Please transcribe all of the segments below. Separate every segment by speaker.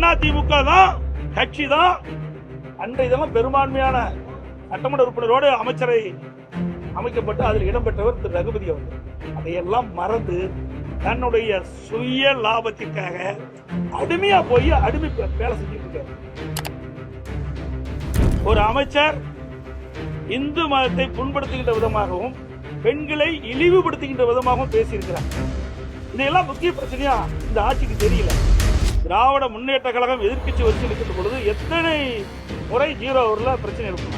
Speaker 1: அண்ணா திமுக தான் கட்சி தான். அன்றைய தினம் பெரும்பான்மையான சட்டமன்ற உறுப்பினரோடு அமைச்சரை அமைக்கப்பட்டு அதில் இடம்பெற்றவர் திரு. ரகுபதி அவர்கள். அதையெல்லாம் மறந்து தன்னுடைய சுய லாபத்திற்காக அடிமையா போய் அடிமை வேலை செஞ்சுட்டு இருக்காரு. ஒரு அமைச்சர் இந்து மதத்தை புண்படுத்துகின்ற விதமாகவும் பெண்களை இழிவுபடுத்துகின்ற விதமாகவும் பேசியிருக்கிறார். இதையெல்லாம் முக்கிய பிரச்சனையா இந்த ஆட்சிக்கு தெரியல. திராவிட முன்னேற்ற கழகம் எதிர்க்கட்சி வரிசையில் இருக்கின்ற பொழுது எத்தனை முறை ஜீரோ ஓவர்ல பிரச்சனை இருக்கும்.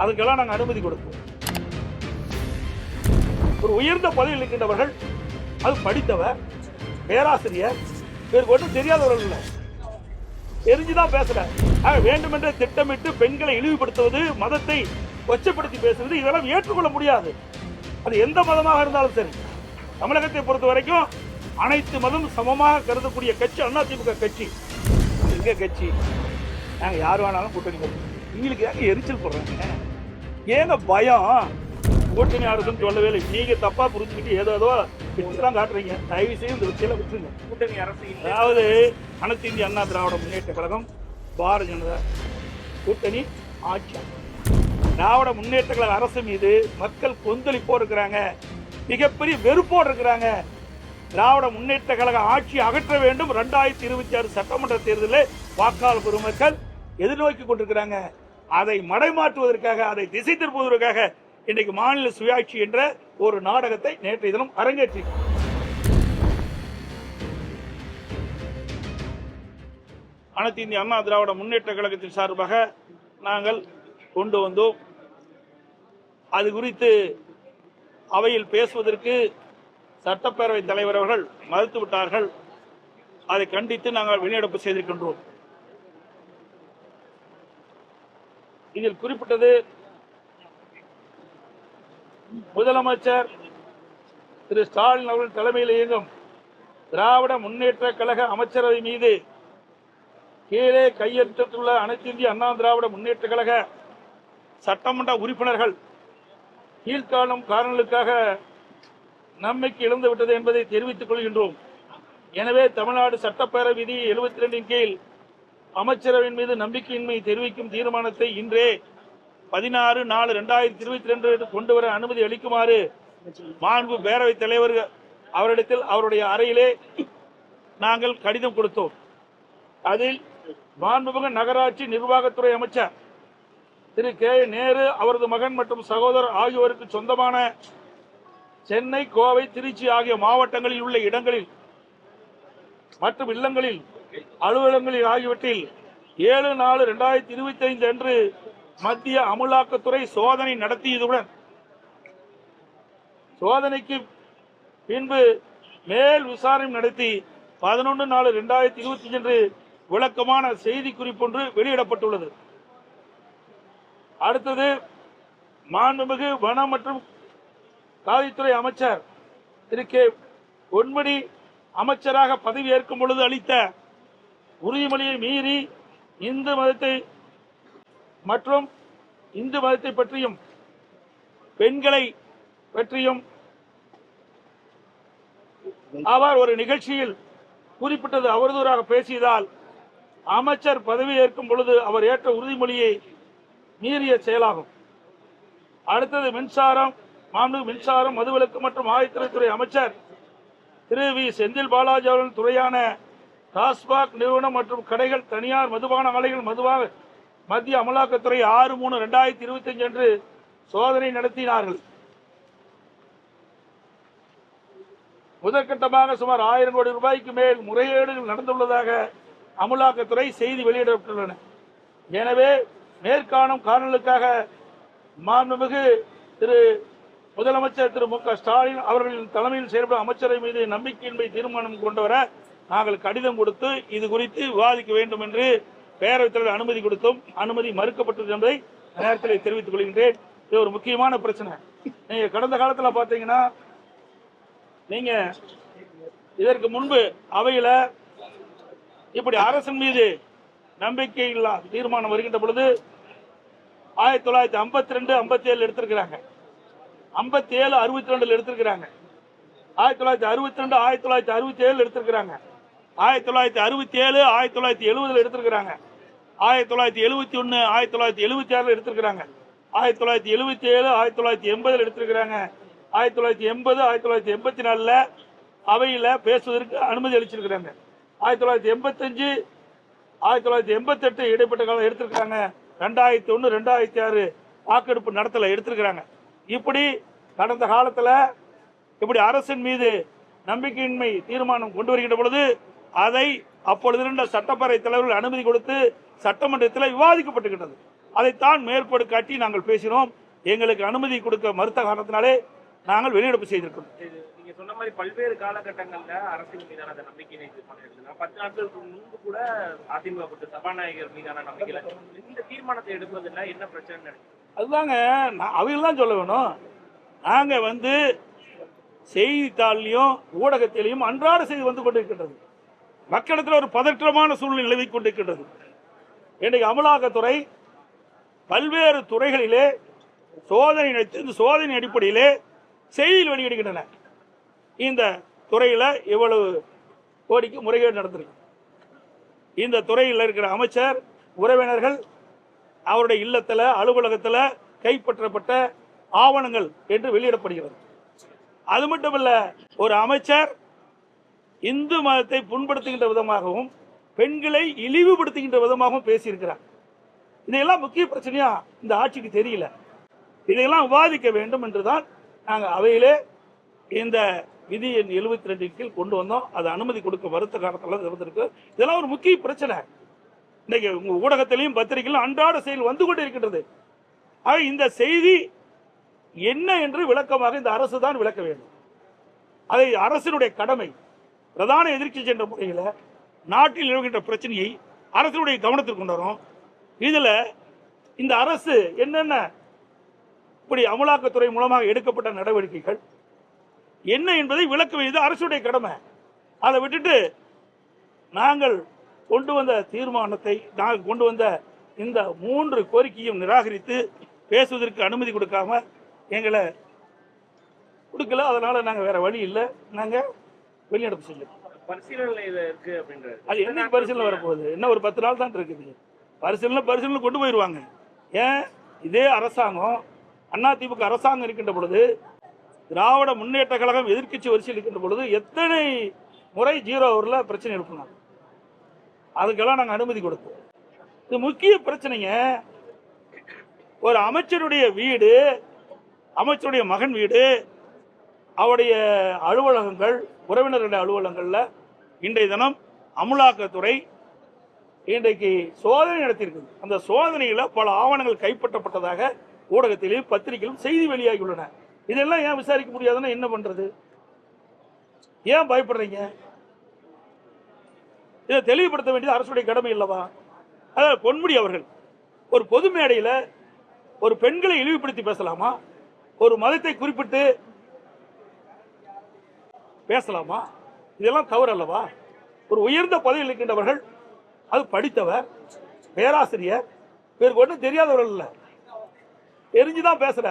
Speaker 1: அதுக்கெல்லாம் நாங்கள் அனுமதி கொடுப்போம். ஒரு உயர்ந்த பதவியில் இருக்கின்றவர்கள் அது படித்தவர் பேராசிரியர் இவருக்கு கொண்டு தெரியாதவர்கள் இல்லை. தெரிஞ்சுதான் பேசல வேண்டுமென்றே திட்டமிட்டு பெண்களை இழிவுபடுத்துவது மதத்தை கொச்சப்படுத்தி பேசுவது இதெல்லாம் ஏற்றுக்கொள்ள முடியாது. அது எந்த மதமாக இருந்தாலும் சரி. தமிழகத்தை பொறுத்த வரைக்கும் அனைத்து மதம் சமமாக கருதக்கூடிய கட்சி அதிமுக கட்சி. எங்க கட்சி? நாங்க யார் வேணாலும் கூட்டணி போடுறோம் உங்களுக்கு ஏங்க எரிச்சல் போடுறாங்க? ஏங்க பயம்? கூட்டணி ஆடுதுன்னு சொல்லவே இல்லை. நீங்க தப்பா புரிஞ்சுக்கிட்டு ஏதோ ஏதோ தான் காட்டுறீங்க. தயவு செய்து இந்த விஷயம் விட்டுருங்க.
Speaker 2: கூட்டணி அரசு
Speaker 1: அதாவது அனைத்து இந்திய அண்ணா திராவிட முன்னேற்ற கழகம் பாரதிய ஜனதா கூட்டணி ஆட்சி. திராவிட முன்னேற்ற கழக அரசு மீது மக்கள் கொந்தளிப்போடு இருக்கிறாங்க. மிகப்பெரிய வெறுப்போடு இருக்கிறாங்க. திராவிட முன்னேற்ற கழக ஆட்சி அகற்ற வேண்டும். ரெண்டாயிரத்தி இருபத்தி ஆறு சட்டமன்ற தேர்தலில் வாக்காளர் பெருமக்கள் எதிர்நோக்கி கொண்டிருக்கிறாங்க. அதை மடைமாற்றுவதற்காக அதை திசை திருப்புவதற்காக இன்றைக்கு மாநில சுயாட்சி என்ற ஒரு நாடகத்தை நேற்றைய தினம் அரங்கேற்றி. அனைத்து இந்திய அண்ணா திராவிட முன்னேற்ற கழகத்தின் சார்பாக நாங்கள் கொண்டு வந்தோம். அது குறித்து அவையில் பேசுவதற்கு சட்டப்பேரவை தலைவர் அவர்கள் மறுத்து விட்டார்கள். அதை கண்டித்து நாங்கள் வெளிநடப்பு செய்திருக்கின்றோம். இதில் குறிப்பிட்டது முதலமைச்சர் திரு ஸ்டாலின் அவர்கள் தலைமையில் இயங்கும் திராவிட முன்னேற்ற கழக அமைச்சரவை மீது கீழே கையெழுத்திட்டுள்ள அனைத்து இந்திய அண்ணா திராவிட முன்னேற்ற கழக சட்டமன்ற உறுப்பினர்கள் கீழ்காணும் காரணங்களுக்காக நம்பிக்கை இழந்து விட்டது என்பதை தெரிவித்துக் கொள்கின்றோம். எனவே தமிழ்நாடு சட்டப்பேரவை விதி எழுபத்தி ரெண்டின் கீழ் அமைச்சரவையின் மீது நம்பிக்கையின்மை தெரிவிக்கும் தீர்மானத்தை இன்றே பதினாறு நாலு ரெண்டாயிரத்தி இருபத்தி ரெண்டு கொண்டு வர அனுமதி அளிக்குமாறு மாண்பு பேரவைத் தலைவர் அவரிடத்தில் அவருடைய அறையிலே நாங்கள் கடிதம் கொடுத்தோம். அதில் மாண்புமிகு நகராட்சி நிர்வாகத்துறை அமைச்சர் திரு கே நேரு அவரது மகன் மற்றும் சகோதரர் ஆகியோருக்கு சொந்தமான சென்னை கோவை திருச்சி ஆகிய மாவட்டங்களில் உள்ள இடங்களில் மற்றும் இல்லங்களில் அலுவலகங்களில் ஆகியவற்றில் ஏழு நாலு ரெண்டாயிரத்தி இருபத்தி ஐந்து அன்று மத்திய அமலாக்கத்துறை சோதனை நடத்தியதுடன் சோதனைக்கு பின்பு மேல் விசாரணை நடத்தி பதினொன்று நாலு ரெண்டாயிரத்தி இருபத்தி அன்று விளக்கமான செய்தி குறிப்பொன்று வெளியிடப்பட்டுள்ளது. அடுத்தது மாண்புமிகு வனம் மற்றும் காவல்துறை அமைச்சர் திரு. கே. பொன்மணி அமைச்சராக பதவியேற்கும் பொழுது அளித்த உறுதிமொழியை மீறி இந்து மதத்தை மற்றும் இந்து மதத்தை பற்றியும் பெண்களை பற்றியும் அவர் ஒரு நிகழ்ச்சியில் குறிப்பிட்டது அவதூறாக பேசியதால் அமைச்சர் பதவி ஏற்கும் பொழுது அவர் ஏற்ற உறுதிமொழியை மீறிய செயலாகும். அடுத்தது மின்சாரம் மாண்பு மின்சாரம் மதுவிலக்கு மற்றும் ஆயத்திரத்துறை அமைச்சர் திரு வி. செந்தில் பாலாஜி அவர்கள் துறையான டாஸ்மாக் நிறுவனம் மற்றும் கடைகள் தனியார் மதுபான ஆலைகள் மதுவாக மத்திய அமலாக்கத்துறை ஆறு மூணு ரெண்டாயிரத்தி இருபத்தி அஞ்சு அன்று சோதனை நடத்தினார்கள். முதற்கட்டமாக சுமார் ஆயிரம் கோடி ரூபாய்க்கு மேல் முறைகேடுகள் நடந்துள்ளதாக அமலாக்கத்துறை செய்தி வெளியிடப்பட்டுள்ளன. எனவே மேற்காணும் காரணங்களுக்காக மாண்புமிகு திரு முதலமைச்சர் திரு மு க ஸ்டாலின் அவர்களின் தலைமையில் செயல்படும் அமைச்சரை மீது நம்பிக்கையின்மை தீர்மானம் கொண்டு வர நாங்கள் கடிதம் கொடுத்து இது குறித்து விவாதிக்க வேண்டும் என்று பேரவைத் தலைவர் அனுமதி கொடுத்தும் அனுமதி மறுக்கப்பட்டது என்பதை நேரத்தில் தெரிவித்துக் கொள்கின்றேன். இது ஒரு முக்கியமான பிரச்சனை. நீங்க கடந்த காலத்துல பாத்தீங்கன்னா நீங்க இதற்கு முன்பு அவையில இப்படி அரசின் மீது நம்பிக்கை இல்லா தீர்மானம் வருகின்ற பொழுது ஆயிரத்தி தொள்ளாயிரத்தி ஐம்பத்தி ரெண்டு ஐம்பத்தி ஏழு எடுத்திருக்கிறாங்க. ஐம்பத்தி ஏழு அறுபத்தி ரெண்டுல எடுத்திருக்கிறாங்க ஆயிரத்தி தொள்ளாயிரத்தி அறுபத்தி ரெண்டு ஆயிரத்தி தொள்ளாயிரத்தி அறுபத்தி ஏழு எடுத்திருக்கிறாங்க ஆயிரத்தி தொள்ளாயிரத்தி அறுபத்தி ஏழு ஆயிரத்தி தொள்ளாயிரத்தி எழுபதுல எடுத்திருக்கிறாங்க ஆயிரத்தி தொள்ளாயிரத்தி எழுபத்தி ஒன்று ஆயிரத்தி தொள்ளாயிரத்தி எழுபத்தி ஆறில் எடுத்திருக்கிறாங்க ஆயிரத்தி தொள்ளாயிரத்தி எழுபத்தி ஏழு ஆயிரத்தி தொள்ளாயிரத்தி எண்பதில் எடுத்திருக்கிறாங்க ஆயிரத்தி தொள்ளாயிரத்தி எண்பது ஆயிரத்தி தொள்ளாயிரத்தி எண்பத்தி நாலில் அவையில் பேசுவதற்கு அனுமதி அளிச்சிருக்கிறாங்க ஆயிரத்தி தொள்ளாயிரத்தி எண்பத்தஞ்சு ஆயிரத்தி தொள்ளாயிரத்தி எண்பத்தெட்டு இடைப்பட்ட காலம் எடுத்திருக்கிறாங்க ரெண்டாயிரத்தி ஒன்று ரெண்டாயிரத்தி ஆறு வாக்கெடுப்பு நடத்தலை எடுத்திருக்கிறாங்க இப்படி கடந்த காலத்தில் இப்படி அரசின் மீது நம்பிக்கையின்மை தீர்மானம் கொண்டு வருகின்ற பொழுது அதை அப்பொழுது இருந்த சட்டப்பேரவை தலைவர்கள் அனுமதி கொடுத்து சட்டமன்றத்தில் விவாதிக்கப்பட்டுகின்றது. அதைத்தான் மேற்கோடு காட்டி நாங்கள் பேசினோம். எங்களுக்கு அனுமதி கொடுக்க மறுத்த காரணத்தினாலே நாங்கள் வெளியிடப்பு செய்திருக்கிறோம்.
Speaker 2: நீங்க சொன்ன மாதிரி பல்வேறு காலகட்டங்கள்ல அரசின் மீதான அந்த நம்பிக்கையினை பத்து நாட்களுக்கு முன்பு கூட அதிமுக சபாநாயகர் மீதான நம்பிக்கையில இந்த தீர்மானத்தை எடுப்பதில் என்ன பிரச்சனை நினைக்கிறீங்க?
Speaker 1: அதுதாங்க நான் அவைகள் தான் சொல்ல வேணும். நாங்கள் வந்து செய்தித்தாள்லையும் ஊடகத்திலையும் அன்றாட செய்தி வந்து கொண்டிருக்கின்றது. மக்களிடத்தில் ஒரு பதற்றமான சூழ்நிலை நிலவி கொண்டிருக்கின்றது. இன்றைக்கு அமலாக்கத்துறை பல்வேறு துறைகளிலே சோதனை நடத்தி இந்த சோதனை அடிப்படையிலே செய்தியில் வெளியிடுகின்றன. இந்த துறையில் இவ்வளவு கோடிக்கு முறைகேடு நடந்திருக்கு. இந்த துறையில் இருக்கிற அமைச்சர் உறவினர்கள் அவருடைய இல்லத்தில் அலுவலகத்தில் கைப்பற்றப்பட்ட ஆவணங்கள் என்று வெளியிடப்படுகிறது. அது மட்டுமல்ல ஒரு அமைச்சர் இந்து மதத்தை புண்படுத்துகின்ற விதமாகவும் பெண்களை இழிவுபடுத்துகின்ற விதமாகவும் பேசியிருக்கிறார். இதையெல்லாம் முக்கிய பிரச்சனையா இந்த ஆட்சிக்கு தெரியல. இதையெல்லாம் விவாதிக்க வேண்டும் என்றுதான் நாங்கள் அவையிலே இந்த விதி எண் எழுபத்தி ரெண்டு கீழ் கொண்டு வந்தோம். அதை அனுமதி கொடுக்க மறுத்த காலத்தில் இருந்திருக்கு இதெல்லாம் ஒரு முக்கிய பிரச்சனை. இன்னைக்கு உங்கள் ஊடகத்திலையும் பத்திரிகையிலும் அன்றாட செயல் வந்து கொண்டு இருக்கின்றது ஆக இந்த செய்தி என்ன என்று விளக்கமாக இந்த அரசு தான் விளக்க வேண்டும். அதை அரசினுடைய கடமை பிரதான எதிர்க்கட்சி சென்ற முறையில் நாட்டில் நிலவுகின்ற பிரச்சனையை அரசினுடைய கவனத்திற்கு கொண்டு வரும். இதில் இந்த அரசு என்னென்ன இப்படி அமலாக்கத்துறை மூலமாக எடுக்கப்பட்ட நடவடிக்கைகள் என்ன என்பதை விளக்க வேண்டியது அரசுடைய கடமை. அதை விட்டுட்டு நாங்கள் கொண்டு வந்த தீர்மானத்தை நாங்கள் கொண்டு வந்த இந்த மூன்று கோரிக்கையும் நிராகரித்து பேசுவதற்கு அனுமதி கொடுக்காம எங்களை கொடுக்கல. அதனால நாங்கள் வேற வழி இல்லை. நாங்கள் வெளிநடப்பு செய்யணும் அது என்னைக்கு பரிசீலனை வரப்போகுது? இன்னும் ஒரு பத்து நாள் தான் இருக்குது. பரிசீலனை பரிசீலனை கொண்டு போயிடுவாங்க ஏன்? இதே அரசாங்கம் அதிமுக அரசாங்கம் இருக்கின்ற பொழுது திராவிட முன்னேற்ற கழகம் எதிர்க்கட்சி வரிசையில் இருக்கின்ற பொழுது எத்தனை முறை ஜீரோ ஓவரில் பிரச்சனை எழுப்பினாங்க. அதுக்கெல்லாம் நாங்கள் அனுமதி கொடுப்போம் இது முக்கிய பிரச்சனைங்க. ஒரு அமைச்சருடைய வீடு அமைச்சருடைய மகன் வீடு அவருடைய அலுவலகங்கள் உறவினர்களுடைய அலுவலகங்களில் இன்றைய தினம் அமலாக்கத்துறை இன்றைக்கு சோதனை நடத்தியிருக்குது. அந்த சோதனையில் பல ஆவணங்கள் கைப்பற்றப்பட்டதாக ஊடகத்திலும் பத்திரிகையிலும் செய்தி வெளியாகியுள்ளன. இதெல்லாம் ஏன் விசாரிக்க முடியாதுன்னா என்ன பண்ணுறது ஏன் பயப்படுறீங்க? இதை தெளிவுபடுத்த வேண்டியது அரசுடைய கடமை இல்லவா அதாவது பொன்முடி அவர்கள் ஒரு பொது மேடையில் ஒரு பெண்களை இழிவுபடுத்தி பேசலாமா? ஒரு மதத்தை குறிப்பிட்டு பேசலாமா? இதெல்லாம் தவறு அல்லவா? ஒரு உயர்ந்த பதவியில் இருக்கின்றவர்கள் அது படித்தவர் பேராசிரியர் இவருக்கு ஒன்றும் தெரியாதவர்கள் இல்லை. தெரிஞ்சுதான் பேசுற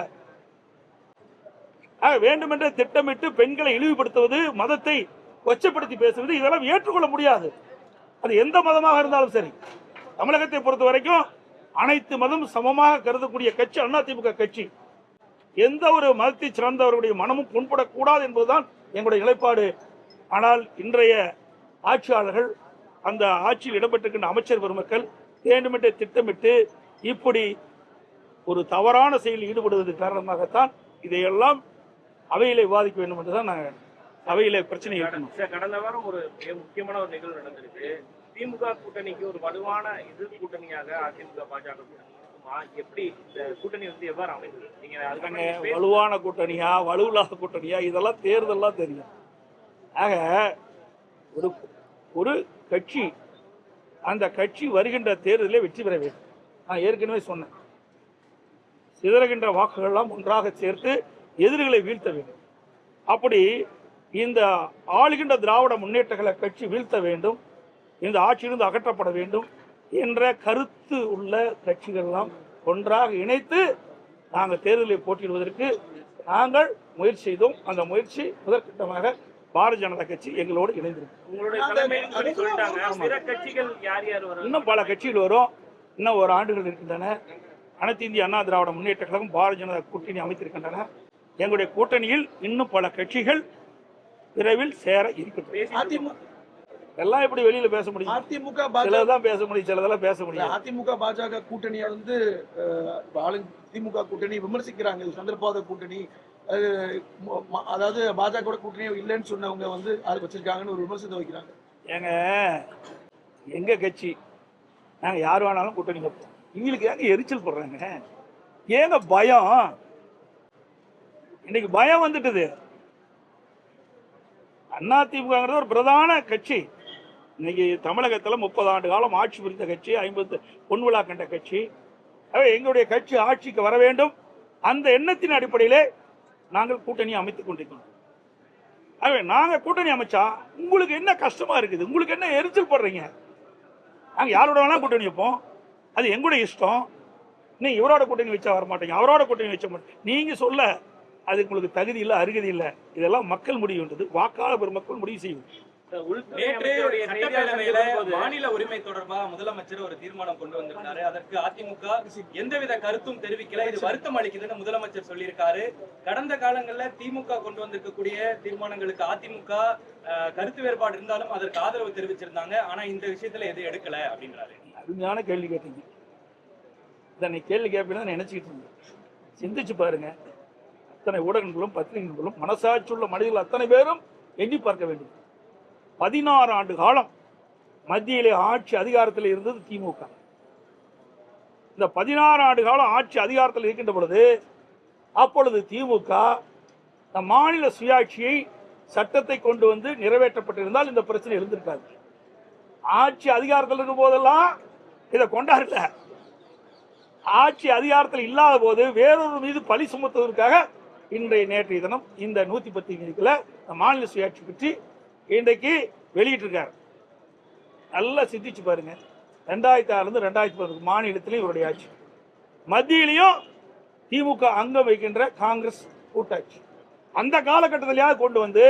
Speaker 1: ஆக வேண்டுமென்றே திட்டமிட்டு பெண்களை இழிவுபடுத்துவது மதத்தை கொச்சப்படுத்தி பேசுவது இதெல்லாம் ஏற்றுக்கொள்ள முடியாது. அது எந்த மதமாக இருந்தாலும் சரி. தமிழகத்தை பொறுத்த வரைக்கும் அனைத்து மதம் சமமாக கருதக்கூடிய கட்சி அதிமுக கட்சி. எந்த ஒரு மதத்தை சிறந்தவர்களுடைய மனமும் புண்படக்கூடாது என்பதுதான் எங்களுடைய நிலைப்பாடு. ஆனால் இன்றைய ஆட்சியாளர்கள் அந்த ஆட்சியில் இடம்பெற்றிருக்கின்ற அமைச்சர் பெருமக்கள் வேண்டுமென்றே திட்டமிட்டு இப்படி ஒரு தவறான செயலில் ஈடுபடுவது காரணமாகத்தான் இதையெல்லாம் அவையிலே விவாதிக்க வேண்டும் என்றுதான் நான் அவையிலே பிரச்சனை இருக்கணும்.
Speaker 2: கடந்த வாரம் ஒரு மிக முக்கியமான ஒரு நிகழ்வு நடந்திருக்கு. திமுக கூட்டணிக்கு ஒரு வலுவான எதிர் கூட்டணியாக அதிமுக பாஜக எப்படி கூட்டணி வந்து எவ்வாறு அமைந்தது? நீங்க
Speaker 1: வலுவான கூட்டணியா வலுவில்லாத கூட்டணியா? இதெல்லாம் தேர்தல்லாம் தெரியும். ஆக ஒரு ஒரு கட்சி அந்த கட்சி வருகின்ற தேர்தலில் வெற்றி பெற வேண்டும். நான் ஏற்கனவே சொன்னேன். சிதறுகின்ற வாக்குகள்லாம் ஒன்றாக சேர்த்து எதிரிகளை வீழ்த்த வேண்டும். அப்படி இந்த ஆளுகின்ற திராவிட முன்னேற்ற கழக கட்சி வீழ்த்த வேண்டும் இந்த ஆட்சியிலிருந்து அகற்றப்பட வேண்டும் என்ற கருத்து உள்ள கட்சிகளெல்லாம் ஒன்றாக இணைத்து நாங்கள் தேர்தலில் போட்டியிடுவதற்கு நாங்கள் முயற்சி செய்தோம். அந்த முயற்சி முதற்கட்டமாக பாரதிய ஜனதா கட்சி எங்களோடு இணைந்திருக்கு. இன்னும் பல கட்சிகள் வரும். இன்னும் ஒரு ஆண்டுகள் இருக்கின்றன. அனைத்து இந்திய அண்ணா திராவிட முன்னேற்ற கழகம் பாரதிய ஜனதா கூட்டணி அமைத்திருக்கின்றன. எங்களுடைய கூட்டணியில் இன்னும் பல கட்சிகள் விரைவில் சேர இருக்கின்றன
Speaker 3: அதிமுக
Speaker 1: எல்லாம் எப்படி வெளியில பேச முடியும்?
Speaker 3: அதிமுக பாஜக
Speaker 1: சிலதான் பேச முடியும் சிலதெல்லாம் பேச முடியாது.
Speaker 3: அதிமுக பாஜக கூட்டணியை வந்து திமுக கூட்டணி விமர்சிக்கிறாங்க. இது சந்திரபாத கூட்டணி. ம- ம- அதாவது பாஜக கூட்டணி இல்லைன்னு சொன்னவங்க வந்து அது வச்சிருக்காங்கன்னு ஒரு விமர்சனத்தை வைக்கிறாங்க.
Speaker 1: ஏங்க எங்க கட்சி? நாங்க யார் வேணாலும் கூட்டணி வைப்போம். இவங்களுக்கு ஏங்க எரிச்சல் போடுறாங்க? ஏங்க பயம்? இன்னைக்கு பயம் வந்துட்டுது. அண்ணா திமுகங்கிறது ஒரு பிரதான கட்சி. இன்னைக்கு தமிழகத்தில் முப்பது ஆண்டு காலம் ஆட்சி புரிந்த கட்சி ஐம்பது பொன்விழா கண்ட கட்சி. ஆகவே எங்களுடைய கட்சி ஆட்சிக்கு வர வேண்டும். அந்த எண்ணத்தின் அடிப்படையிலே நாங்கள் கூட்டணி அமைத்துக் கொண்டிருக்கிறோம். ஆகவே கூட்டணி அமைச்சா உங்களுக்கு என்ன கஷ்டமா இருக்குது? உங்களுக்கு என்ன எரிச்சல் படுறீங்க? நாங்கள் யாரோட வேணா கூட்டணி வைப்போம். அது எங்களுடைய இஷ்டம். நீ இவரோட கூட்டணி வச்சா வர மாட்டீங்க அவரோட கூட்டணி வச்ச மாட்டீங்க. நீங்க சொல்ல அது உங்களுக்கு தகுதி இல்லை அருகதி இல்லை. இதெல்லாம் மக்கள் முடிவுன்றது வாக்காளர் பெருமக்கள் முடிவு செய்யும்.
Speaker 4: மாநில உரிமை தொடர்பா முதலமைச்சர் ஒரு தீர்மானம் கொண்டு வந்திருந்தாரு. அதற்கு அதிமுக எந்தவித கருத்தும் தெரிவிக்கல. இது வருத்தம் அளிக்குதுன்னு முதலமைச்சர் சொல்லியிருக்காரு. கடந்த காலங்கள்ல திமுக கொண்டு வந்திருக்கக்கூடிய தீர்மானங்களுக்கு அதிமுக கருத்து வேறுபாடு இருந்தாலும் அதற்கு ஆதரவு தெரிவிச்சிருந்தாங்க. ஆனா இந்த விஷயத்துல எதுவும் எடுக்கல அப்படின்றாரு.
Speaker 1: அருமையான கேள்வி கேட்டீங்க. இதை நீ கேள்வி கேட்பீங்கன்னு நினைச்சிட்டு இருந்தேன். சிந்திச்சு பாருங்க. அத்தனை ஊடகங்களும் பத்திரிகைகளும் மனசாட்சியுள்ள மனிதர்கள் அத்தனை பேரும் எண்ணி பார்க்க வேண்டும். பதினாறு ஆண்டு காலம் மத்தியிலே ஆட்சி அதிகாரத்தில் இருந்தது திமுக. இந்த பதினாறு ஆண்டு காலம் ஆட்சி அதிகாரத்தில் இருக்கின்ற பொழுது அப்பொழுது திமுக மாநில சுயாட்சியை சட்டத்தை கொண்டு வந்து நிறைவேற்றப்பட்டிருந்தால் இந்த பிரச்சனை எழுந்திருக்காது. ஆட்சி அதிகாரத்தில் இருக்கும் போதெல்லாம் இதை கொண்டாடல. ஆட்சி அதிகாரத்தில் இல்லாத போது வேறொரு மீது பழி சுமத்துவதற்காக இன்றைய நேற்றைய தினம் இந்த நூத்தி பத்து விதிகளை மாநில சுயாட்சி பற்றி இன்றைக்கு வெளியிட்டிருக்காரு. நல்லா சிந்திச்சு பாருங்க. ரெண்டாயிரத்தி ஆறுலேருந்து ரெண்டாயிரத்தி பதினொன்று மாநிலத்திலையும் இவருடைய ஆட்சி. மத்தியிலையும் திமுக அங்கம் வைக்கின்ற காங்கிரஸ் கூட்டாட்சி. அந்த காலகட்டத்திலேயாவது கொண்டு வந்து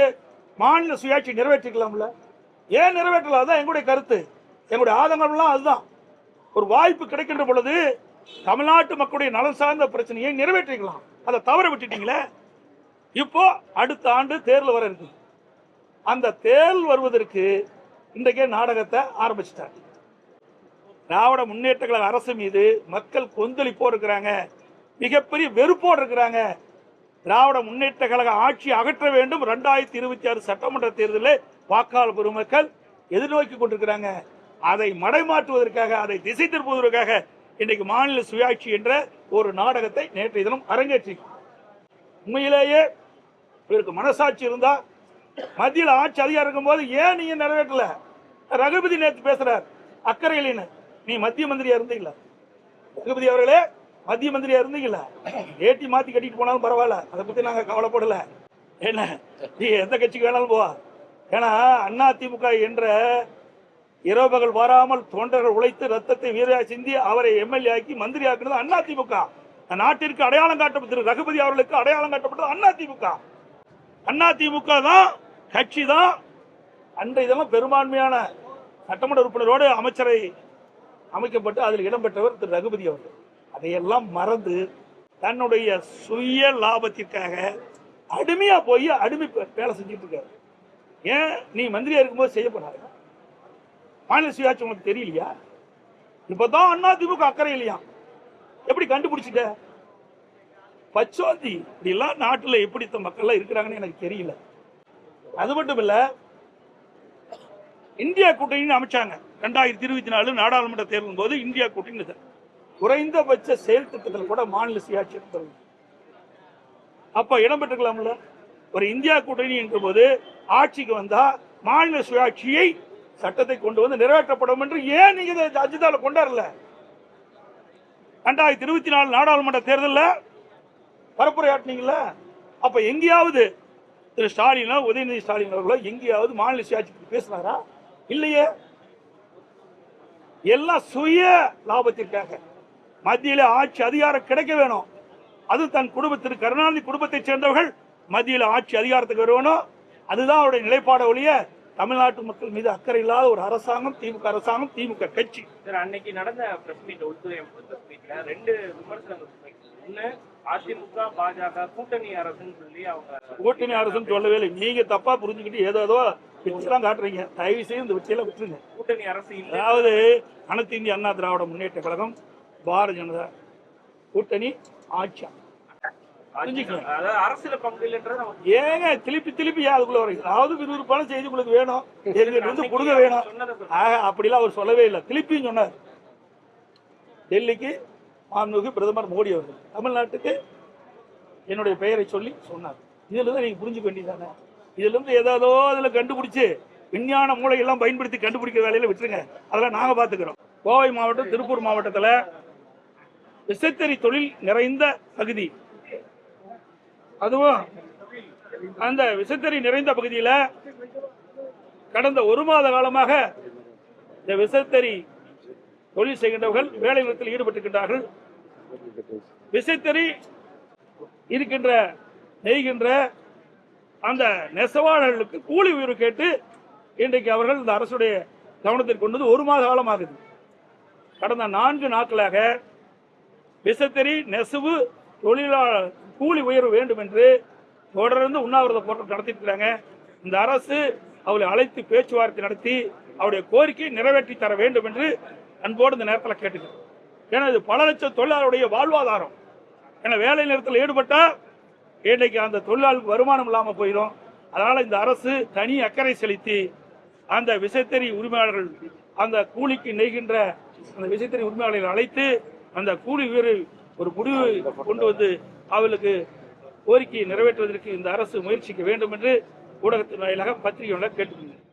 Speaker 1: மாநில சுயாட்சி நிறைவேற்றிக்கலாம்ல? ஏன் நிறைவேற்றலாம் அதுதான் எங்களுடைய கருத்து. எங்களுடைய ஆதங்கம்லாம் அதுதான். ஒரு வாய்ப்பு கிடைக்கின்ற பொழுது தமிழ்நாட்டு மக்களுடைய நலன் சார்ந்த பிரச்சனையை நிறைவேற்றிக்கலாம். அதை தவற விட்டுட்டீங்களே? இப்போ அடுத்த ஆண்டு தேர்தல் வர இருக்கு. அந்த தேர்தல் வருவதற்கு இன்றைக்கே நாடகத்தை ஆரம்பிச்சிட்டாங்க திராவிட முன்னேற்ற கழக அரசு மீது மக்கள் கொந்தளிப்போடு இருக்கிறாங்க. மிகப்பெரிய வெறுப்போடு இருக்கிறாங்க. திராவிட முன்னேற்ற கழக ஆட்சி அகற்ற வேண்டும். ரெண்டாயிரத்தி இருபத்தி ஆறு சட்டமன்ற தேர்தலில் வாக்காளர் பெருமக்கள் எதிர்நோக்கி கொண்டிருக்கிறாங்க. அதை மடைமாற்றுவதற்காக அதை திசை திருப்புவதற்காக இன்றைக்கு மாநில சுயாட்சி என்ற ஒரு நாடகத்தை நேற்றைய தினம் அரங்கேற்றி உண்மையிலேயே இவருக்கு மனசாட்சி இருந்தா மத்தியில் ஆட்சி அதிகாரம் இருக்கும்போது ஏன் நீங்க நிறைவேற்றல? ரகுபதி நேற்று பேசுறார் அக்கறையிலின்னு நீ மத்திய மந்திரியா இருந்தீங்களா? ரகுபதி அவர்களே மத்திய மந்திரியா இருந்தீங்களா? ஏட்டி மாத்தி கட்டிட்டு போனாலும் பரவாயில்ல. அதை பத்தி நாங்க கவலைப்படல. என்ன? நீ எந்த கட்சிக்கு வேணாலும் போவா. ஏன்னா அண்ணா திமுக என்ற இரவு பகல் வராமல் தொண்டர்கள் உழைத்து ரத்தத்தை வீரையா சிந்தி அவரை எம்எல்ஏ ஆக்கி மந்திரி ஆக்கினது அண்ணா திமுக நாட்டிற்கு அடையாளம் காட்டப்பட்டது ரகுபதி அவர்களுக்கு அடையாளம் காட்டப்பட்டது அண்ணா திமுக அண்ணா திமுக தான் கட்சி தான். அன்றைய இதெல்லாம் பெரும்பான்மையான சட்டமன்ற உறுப்பினரோடு அமைச்சரை அமைக்கப்பட்டு அதில் இடம்பெற்றவர் திரு ரகுபதி அவர்கள். அதையெல்லாம் மறந்து தன்னுடைய சுய லாபத்திற்காக அடிமையா போய் அடிமை பே- வேலை செஞ்சுட்டு இருக்காரு. ஏன்? நீ மந்திரியா இருக்கும்போது செய்ய போனாரு மாநில சுயாட்சி உனக்கு தெரியலையா? இப்பதான் அண்ணா திமுக அக்கறை இல்லையா? எப்படி கண்டுபிடிச்சிட்ட? பச்சோந்தி இப்படி எல்லாம் நாட்டுல எப்படித்த மக்கள் இருக்கிறாங்கன்னு எனக்கு தெரியல. அது மட்டும் இல்ல இந்தியா கூட்டணின்னு அமைச்சாங்க. ரெண்டாயிரத்தி இருபத்தி நாலு நாடாளுமன்ற தேர்தலின் போது இந்தியா கூட்டணி குறைந்தபட்ச செயல் திட்டத்தில் கூட மாநில சுயாட்சி இருக்கிறது அப்ப இடம்பெற்றுக்கலாம்ல ஒரு இந்தியா கூட்டணி என்ற போது ஆட்சிக்கு வந்தா மாநில சுயாட்சியை சட்டத்தை கொண்டு வந்து நிறைவேற்றப்படும் என்று ஏன் நீங்க இதை அஜிதால கொண்டாடல? ரெண்டாயிரத்தி இருபத்தி நாலு நாடாளுமன்ற தேர்தலில் பரப்புரையாட்டினீங்களா அப்ப எங்கேயாவது திரு ஸ்டாலினோ உதயநிதி ஸ்டாலின் அவர்களோ எங்கேயாவது மாநில சுயாட்சி பேசினாரா? இல்லையே. எல்லாம் சுய லாபத்திற்காக. மத்தியில ஆட்சி அதிகாரம் கிடைக்க வேணும். அது தன் குடும்பத்திற்கு கருணாநிதி குடும்பத்தைச் சேர்ந்தவர்கள் மத்தியில் ஆட்சி அதிகாரத்துக்கு வரணும் அதுதான் அவருடைய நிலைப்பாட ஒழிய தமிழ்நாட்டு மக்கள் மீது அக்கறை இல்லாத ஒரு அரசாங்கம் திமுக அரசாங்கம் திமுக கட்சி.
Speaker 2: அன்னைக்கு நடந்த பிரஸ் மீட் உள்துறை பிரஸ் மீட்ல ரெண்டு விமர்சனங்கள். ஒண்ணு அதிமுக பாஜக கூட்டணி அரசுன்னு சொல்லி அவங்க
Speaker 1: கூட்டணி அரசுன்னு சொல்லவே இல்லை. நீங்க தப்பா புரிஞ்சுக்கிட்டு ஏதோ ஏதோ வெற்றிலாம் காட்டுறீங்க. தயவு செய்து இந்த வெற்றியெல்லாம் விட்டுருங்க.
Speaker 2: கூட்டணி அரசு
Speaker 1: அதாவது அனைத்து இந்திய அண்ணா திராவிட முன்னேற்ற கழகம் பாரதிய ஜனதா கூட்டணி ஆட்சி
Speaker 2: பங்கு நமக்கு
Speaker 1: ஏங்க திருப்பி திருப்பி அதுக்குள்ள வரீங்க அதாவது விறுவிறுப்பான செய்தி உங்களுக்கு வேணும். எங்கிட்ட கொடுக்க வேணும். ஆக அப்படிலாம் அவர் சொல்லவே இல்லை. திருப்பியும் சொன்னார். டெல்லிக்கு மாண்புமிகு பிரதமர் மோடி அவர்கள். தமிழ்நாட்டுக்கு என்னுடைய பெயரை சொல்லி சொன்னார். இதுல தான் நீங்க புரிஞ்சுக்க வேண்டியதானே இதுல இருந்து ஏதாவதோ அதுல கண்டுபிடிச்சு விஞ்ஞான மூளையெல்லாம் பயன்படுத்தி கண்டுபிடிக்கிற வேலையில விட்டுருங்க. அதெல்லாம் நாங்க பாத்துக்கிறோம். கோவை மாவட்டம் திருப்பூர் மாவட்டத்துல விசைத்தறி தொழில் நிறைந்த பகுதி அதுவும் அந்த விசைத்தறி நிறைந்த பகுதியில் கடந்த ஒரு மாத காலமாக இந்த விசைத்தறி தொழில் செய்கின்றவர்கள் வேலை நிறுத்தத்தில் ஈடுபட்டிருக்கின்றார்கள். விசைத்தறி இருக்கின்ற நெய்கின்ற அந்த நெசவாளர்களுக்கு கூலி உயர்வு கேட்டு இன்றைக்கு அவர்கள் இந்த அரசுடைய கவனத்திற்கு கொண்டது ஒரு மாத காலம் ஆகுது. கடந்த நான்கு நாட்களாக விசைத்தறி நெசவு தொழிலாளர் கூலி உயர்வு வேண்டும் என்று தொடர்ந்து உண்ணாவிரத போராட்டம் நடத்திட்டு இருக்காங்க இந்த அரசு அவளை அழைத்து பேச்சுவார்த்தை நடத்தி அவருடைய கோரிக்கையை நிறைவேற்றி தர வேண்டும் என்று அன்போடு இந்த நேரத்தில் கேட்டுக்கிறேன். ஏன்னா இது பல லட்சம் தொழிலாளருடைய வாழ்வாதாரம். ஏன்னா வேலை நிறுத்தத்தில் ஈடுபட்டால் இன்றைக்கு அந்த தொழிலாளருக்கு வருமானம் இல்லாமல் போயிடும். அதனால் இந்த அரசு தனி அக்கறை செலுத்தி அந்த விசைத்தறி உரிமையாளர்கள் அந்த கூலிக்கு நெய்கின்ற அந்த விசைத்தறி உரிமையாளர்களை அழைத்து அந்த கூலி உயர்வு ஒரு முடிவு கொண்டு வந்து அவர்களுக்கு கோரிக்கையை நிறைவேற்றுவதற்கு இந்த அரசு முயற்சிக்க வேண்டும் என்று ஊடகத்தின் வாயிலாக பத்திரிகையாளர் கேட்டுக்கொண்டார்